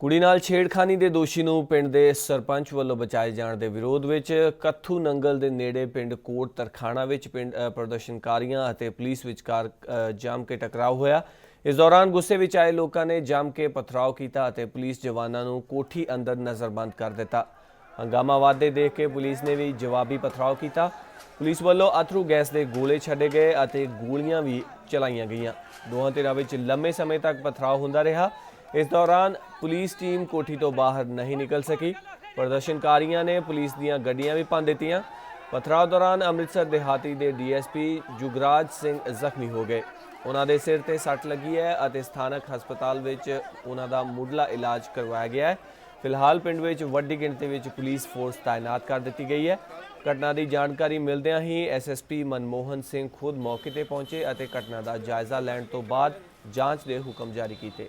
ਕੁੜੀ ਨਾਲ ਛੇੜਖਾਨੀ ਦੇ ਦੋਸ਼ੀ ਨੂੰ ਪਿੰਡ ਦੇ ਸਰਪੰਚ ਵੱਲੋਂ ਬਚਾਏ ਜਾਣ ਦੇ ਵਿਰੋਧ ਵਿੱਚ ਕੱਥੂ ਨੰਗਲ ਦੇ ਨੇੜੇ ਪਿੰਡ ਕੋਟ ਤਰਖਾਣਾ ਵਿੱਚ ਪਿੰਡ ਪ੍ਰਦਰਸ਼ਨਕਾਰੀਆਂ ਅਤੇ ਪੁਲਿਸ ਵਿਚਕਾਰ ਅ, ਜੰਮ ਕੇ ਟਕਰਾਅ ਹੋਇਆ। ਇਸ ਦੌਰਾਨ ਗੁੱਸੇ ਵਿੱਚ ਆਏ ਲੋਕਾਂ ਨੇ ਜੰਮ ਕੇ ਪਥਰਾਓ ਕੀਤਾ ਅਤੇ ਪੁਲਿਸ ਜਵਾਨਾਂ ਨੂੰ ਕੋਠੀ ਅੰਦਰ ਨਜ਼ਰਬੰਦ ਕਰ ਦਿੱਤਾ। ਹੰਗਾਮਾ ਵਾਧੇ ਦੇਖ ਕੇ ਪੁਲਿਸ ਨੇ ਵੀ ਜਵਾਬੀ ਪਥਰਾਓ ਕੀਤਾ। ਪੁਲਿਸ ਵੱਲੋਂ ਅਥਰੂ ਗੈਸ ਦੇ ਗੋਲੇ ਛੱਡੇ ਗਏ ਅਤੇ ਗੋਲੀਆਂ ਵੀ ਚਲਾਈਆਂ ਗਈਆਂ। ਦੋਹਾਂ ਧਿਰਾਂ ਵਿੱਚ ਲੰਮੇ ਸਮੇਂ ਤੱਕ ਪਥਰਾਓ ਹੁੰਦਾ ਰਿਹਾ। ਇਸ ਦੌਰਾਨ ਪੁਲਿਸ ਟੀਮ ਕੋਠੀ ਤੋਂ ਬਾਹਰ ਨਹੀਂ ਨਿਕਲ ਸਕੀ। ਪ੍ਰਦਰਸ਼ਨਕਾਰੀਆਂ ਨੇ ਪੁਲਿਸ ਦੀਆਂ ਗੱਡੀਆਂ ਵੀ ਭੰਨ ਦਿੱਤੀਆਂ। ਪਥਰਾਓ ਦੌਰਾਨ ਅੰਮ੍ਰਿਤਸਰ ਦੇਹਾਤੀ ਦੇ ਡੀਐਸਪੀ ਜੁਗਰਾਜ ਸਿੰਘ ਜ਼ਖਮੀ ਹੋ ਗਏ। ਉਹਨਾਂ ਦੇ ਸਿਰ ਤੇ ਸੱਟ ਲੱਗੀ ਹੈ ਅਤੇ ਸਥਾਨਕ ਹਸਪਤਾਲ ਵਿੱਚ ਉਹਨਾਂ ਦਾ ਮੁੱਢਲਾ ਇਲਾਜ ਕਰਵਾਇਆ ਗਿਆ ਹੈ। ਫਿਲਹਾਲ ਪਿੰਡ ਵਿੱਚ ਵੱਡੀ ਗਿਣਤੀ ਵਿੱਚ ਪੁਲਿਸ ਫੋਰਸ ਤਾਇਨਾਤ ਕਰ ਦਿੱਤੀ ਗਈ ਹੈ। ਘਟਨਾ ਦੀ ਜਾਣਕਾਰੀ ਮਿਲਦਿਆਂ ਹੀ ਐਸਐਸਪੀ ਮਨਮੋਹਨ ਸਿੰਘ ਖੁਦ ਮੌਕੇ ਤੇ ਪਹੁੰਚੇ ਅਤੇ ਘਟਨਾ ਦਾ ਜਾਇਜ਼ਾ ਲੈਣ ਤੋਂ ਬਾਅਦ ਜਾਂਚ ਦੇ ਹੁਕਮ ਜਾਰੀ ਕੀਤੇ।